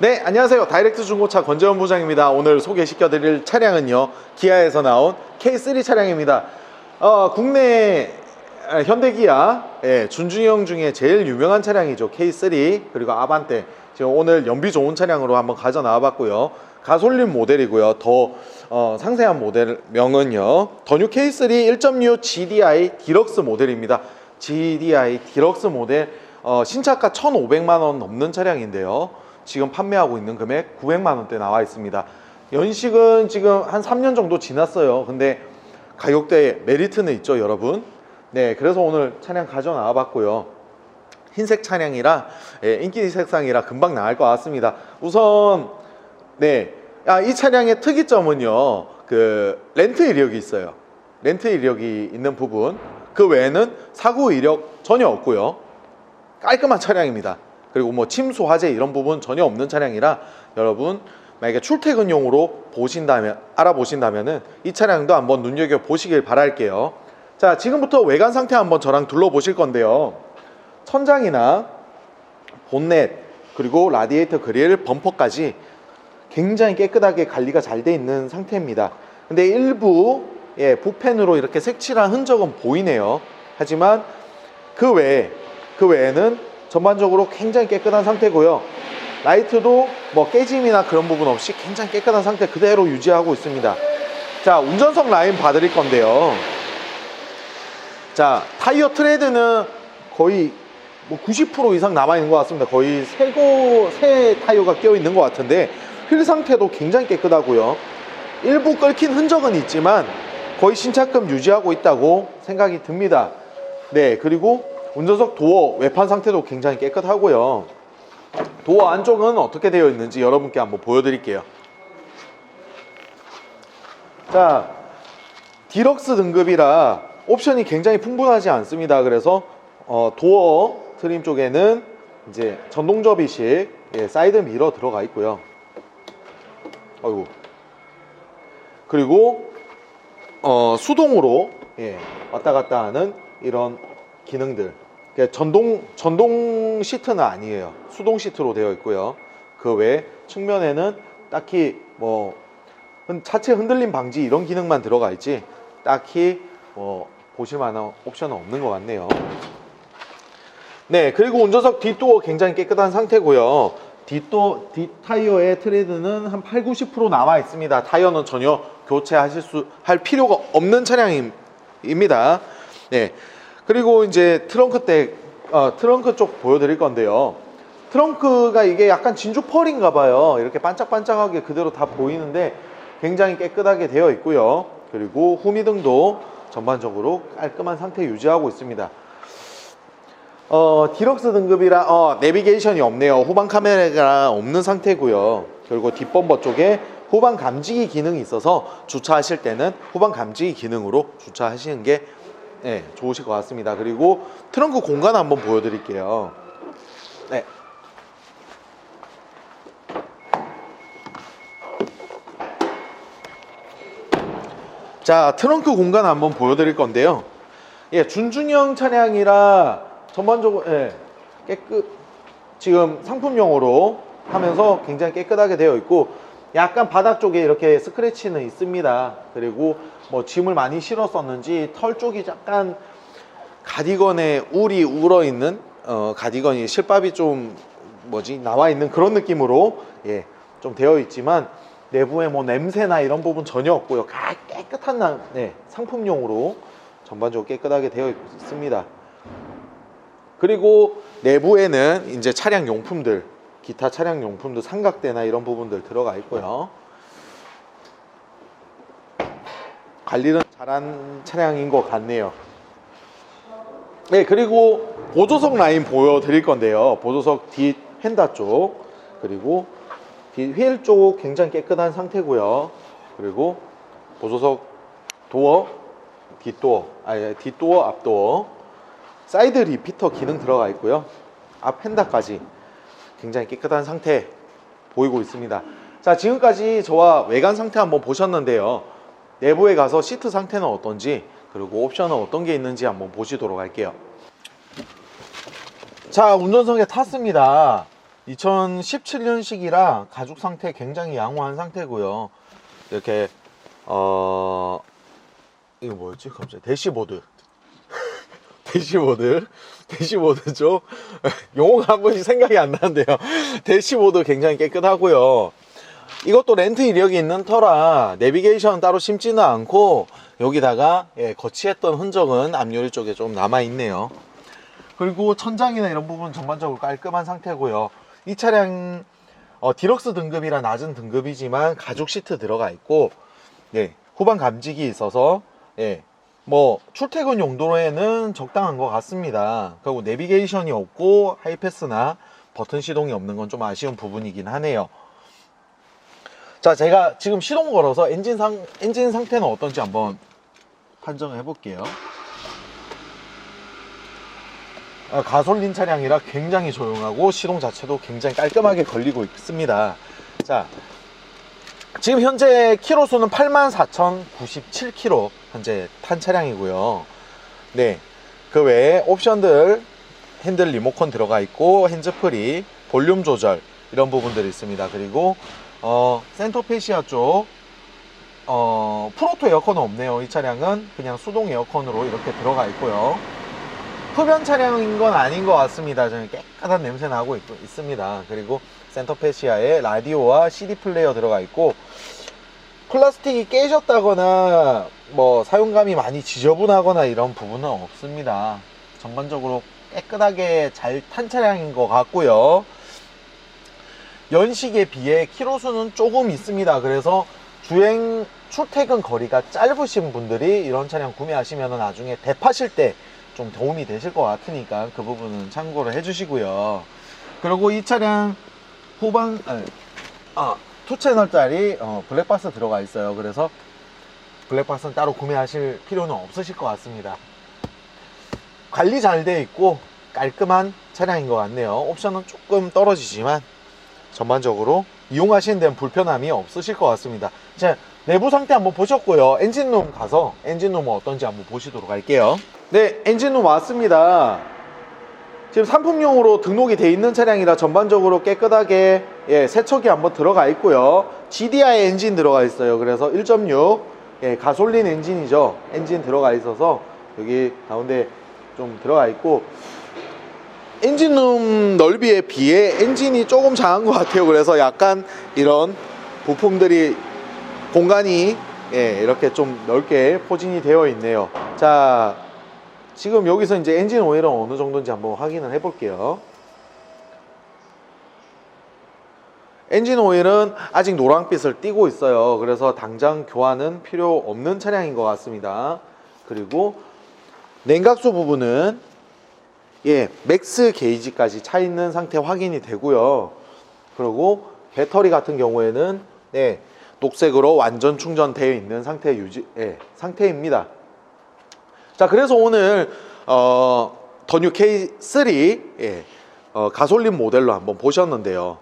네, 안녕하세요. 다이렉트 중고차 권재원 부장입니다. 오늘 소개시켜 드릴 차량은요, 기아에서 나온 K3 차량입니다. 어, 국내 아, 현대기아 예, 준중형 중에 제일 유명한 차량이죠. K3 그리고 아반떼. 지금 오늘 연비 좋은 차량으로 한번 가져 나와 봤고요. 가솔린 모델이고요. 더 어, 상세한 모델명은요. 더뉴 K3 1.6 GDI 디럭스 모델입니다. GDI 디럭스 모델 어, 신차가 1,500만 원 넘는 차량인데요. 지금 판매하고 있는 금액 900만 원대 나와 있습니다. 연식은 지금 한 3년 정도 지났어요. 근데 가격대에 메리트는 있죠, 여러분. 네, 그래서 오늘 차량 가져 나와 봤고요. 흰색 차량이라 예, 인기 색상이라 금방 나갈 것 같습니다. 우선 네, 아, 이 차량의 특이점은요, 그 렌트 이력이 있어요. 렌트 이력이 있는 부분. 그 외에는 사고 이력 전혀 없고요. 깔끔한 차량입니다. 그리고 뭐 침수 화재 이런 부분 전혀 없는 차량이라 여러분 만약에 출퇴근용으로 보신다면 알아보신다면은 이 차량도 한번 눈여겨 보시길 바랄게요. 자, 지금부터 외관 상태 한번 저랑 둘러보실 건데요. 천장이나 본넷 그리고 라디에이터 그릴 범퍼까지 굉장히 깨끗하게 관리가 잘 돼 있는 상태입니다. 근데 일부 예, 붓펜으로 이렇게 색칠한 흔적은 보이네요. 하지만 그 외에 그 외에는 전반적으로 굉장히 깨끗한 상태고요. 라이트도 뭐 깨짐이나 그런 부분 없이 굉장히 깨끗한 상태 그대로 유지하고 있습니다. 자, 운전석 라인 봐드릴 건데요. 자, 타이어 트레드는 거의 뭐 90% 이상 남아 있는 것 같습니다. 거의 새고 새 타이어가 끼어 있는 것 같은데 휠 상태도 굉장히 깨끗하고요. 일부 끓긴 흔적은 있지만 거의 신차급 유지하고 있다고 생각이 듭니다. 네, 그리고 운전석 도어 외판 상태도 굉장히 깨끗하고요. 도어 안쪽은 어떻게 되어 있는지 여러분께 한번 보여드릴게요. 자, 디럭스 등급이라 옵션이 굉장히 풍부하지 않습니다. 그래서 어, 도어 트림 쪽에는 이제 전동 접이식 예, 사이드 미러 들어가 있고요. 아이고. 그리고 어, 수동으로 예, 왔다 갔다 하는 이런 기능들. 그러니까 전동 전동 시트는 아니에요. 수동 시트로 되어 있고요. 그외 측면에는 딱히 뭐 흔- 차체 흔들림 방지 이런 기능만 들어가 있지 딱히 뭐 보실 만한 옵션은 없는 것 같네요. 네, 그리고 운전석 뒷도어 굉장히 깨끗한 상태고요. 뒷도 뒷 타이어의 트레드는 한 8, 90% 남아 있습니다. 타이어는 전혀 교체하실 수 할 필요가 없는 차량입니다. 네. 그리고 이제 트렁크 때 어, 트렁크 쪽 보여드릴 건데요. 트렁크가 이게 약간 진주 펄인가 봐요. 이렇게 반짝반짝하게 그대로 다 보이는데 굉장히 깨끗하게 되어 있고요. 그리고 후미등도 전반적으로 깔끔한 상태 유지하고 있습니다. 어, 디럭스 등급이라 어, 내비게이션이 없네요. 후방 카메라가 없는 상태고요. 그리고 뒷범버 쪽에 후방 감지기 기능이 있어서 주차하실 때는 후방 감지기 기능으로 주차하시는 게 네, 좋으실 것 같습니다. 그리고 트렁크 공간 한번 보여드릴게요. 네. 자, 트렁크 공간 한번 보여드릴 건데요. 예, 준중형 차량이라 전반적으로 예, 깨끗 지금 상품용으로 하면서 굉장히 깨끗하게 되어 있고 약간 바닥 쪽에 이렇게 스크래치는 있습니다. 그리고 뭐 짐을 많이 실었었는지 털 쪽이 약간 가디건에 울이 울어 있는 어, 가디건이 실밥이 좀 뭐지 나와 있는 그런 느낌으로 예, 좀 되어 있지만 내부에 뭐 냄새나 이런 부분 전혀 없고요. 가- 깨끗한 나- 네, 상품용으로 전반적으로 깨끗하게 되어 있습니다. 그리고 내부에는 이제 차량 용품들, 기타 차량 용품들 삼각대나 이런 부분들 들어가 있고요. 관리는 잘한 차량인 것 같네요. 네, 그리고 보조석 라인 보여드릴 건데요. 보조석 뒷 휀다 쪽, 그리고 뒷 휠 쪽 굉장히 깨끗한 상태고요. 그리고 보조석 도어, 뒷도어, 아니 뒷도어, 앞도어, 사이드 리피터 기능 들어가 있고요. 앞 휀다까지 굉장히 깨끗한 상태 보이고 있습니다. 자, 지금까지 저와 외관 상태 한번 보셨는데요. 내부에 가서 시트 상태는 어떤지 그리고 옵션은 어떤 게 있는지 한번 보시도록 할게요. 자, 운전석에 탔습니다. 2017년식이라 가죽 상태 굉장히 양호한 상태고요. 이렇게 어 이거 뭐였지? 갑자기 대시보드. 대시보드. 대시보드죠. 용어가 한 번씩 생각이 안 나는데요. 대시보드 굉장히 깨끗하고요. 이것도 렌트 이력이 있는 터라 내비게이션 따로 심지는 않고 여기다가 예, 거치했던 흔적은 앞유리 쪽에 좀 남아 있네요. 그리고 천장이나 이런 부분 전반적으로 깔끔한 상태고요. 이 차량 어, 디럭스 등급이라 낮은 등급이지만 가죽 시트 들어가 있고 예, 후방 감지기 있어서 예, 뭐 출퇴근 용도로에는 적당한 것 같습니다. 그리고 내비게이션이 없고 하이패스나 버튼 시동이 없는 건 좀 아쉬운 부분이긴 하네요. 자, 제가 지금 시동 걸어서 엔진 상 엔진 상태는 어떤지 한번 판정해 볼게요. 아, 가솔린 차량이라 굉장히 조용하고 시동 자체도 굉장히 깔끔하게 걸리고 있습니다. 자, 지금 현재 키로 수는 84,097km 현재 탄 차량이고요. 네, 그 외에 옵션들 핸들 리모컨 들어가 있고 핸즈프리, 볼륨 조절 이런 부분들이 있습니다. 그리고 어, 센터페시아 쪽 어, 프로토 에어컨은 없네요. 이 차량은 그냥 수동 에어컨으로 이렇게 들어가 있고요. 흡연 차량인 건 아닌 것 같습니다. 저는 깨끗한 냄새 나고 있, 습니다 그리고 센터페시아에 라디오와 CD 플레이어 들어가 있고 플라스틱이 깨졌다거나 뭐 사용감이 많이 지저분하거나 이런 부분은 없습니다. 전반적으로 깨끗하게 잘 탄 차량인 것 같고요. 연식에 비해 키로수는 조금 있습니다. 그래서 주행 출퇴근 거리가 짧으신 분들이 이런 차량 구매하시면 나중에 대파실 때 좀 도움이 되실 것 같으니까 그 부분은 참고를 해주시고요. 그리고 이 차량 후방 아니, 아, 2채널짜리 어, 블랙박스 들어가 있어요. 그래서 블랙박스는 따로 구매하실 필요는 없으실 것 같습니다. 관리 잘 돼 있고 깔끔한 차량인 것 같네요. 옵션은 조금 떨어지지만 전반적으로 이용하시는 데는 불편함이 없으실 것 같습니다. 자, 내부 상태 한번 보셨고요. 엔진룸 가서 엔진룸은 어떤지 한번 보시도록 할게요. 네, 엔진룸 왔습니다. 지금 상품용으로 등록이 돼 있는 차량이라 전반적으로 깨끗하게 예, 세척이 한번 들어가 있고요. GDI 엔진 들어가 있어요. 그래서 1.6 예, 가솔린 엔진이죠. 엔진 들어가 있어서 여기 가운데 좀 들어가 있고 엔진룸 넓이에 비해 엔진이 조금 작은 것 같아요. 그래서 약간 이런 부품들이 공간이 예, 이렇게 좀 넓게 포진이 되어 있네요. 자, 지금 여기서 이제 엔진 오일은 어느 정도인지 한번 확인을 해 볼게요. 엔진 오일은 아직 노란빛을 띠고 있어요. 그래서 당장 교환은 필요 없는 차량인 것 같습니다. 그리고 냉각수 부분은 예, 맥스 게이지까지 차 있는 상태 확인이 되고요. 그리고 배터리 같은 경우에는 네, 녹색으로 완전 충전되어 있는 상태 유지 예, 상태입니다. 자, 그래서 오늘 어, 더뉴 K3 예, 어, 가솔린 모델로 한번 보셨는데요.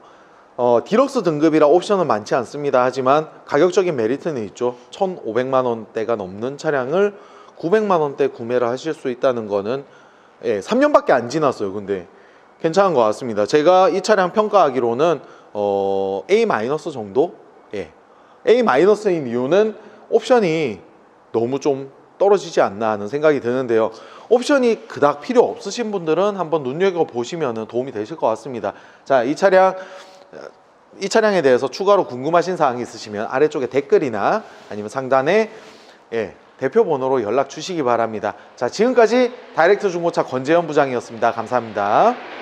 어, 디럭스 등급이라 옵션은 많지 않습니다. 하지만 가격적인 메리트는 있죠. 1,500만 원대가 넘는 차량을 900만 원대 구매를 하실 수 있다는 거는 예, 3년밖에 안 지났어요. 근데 괜찮은 것 같습니다. 제가 이 차량 평가하기로는 어, A 정도? 예. A 마이너스인 이유는 옵션이 너무 좀 떨어지지 않나 하는 생각이 드는데요. 옵션이 그닥 필요 없으신 분들은 한번 눈여겨 보시면 도움이 되실 것 같습니다. 자, 이 차량 이 차량에 대해서 추가로 궁금하신 사항이 있으시면 아래쪽에 댓글이나 아니면 상단에 예, 대표 번호로 연락 주시기 바랍니다. 자, 지금까지 다이렉트 중고차 권재현 부장이었습니다. 감사합니다.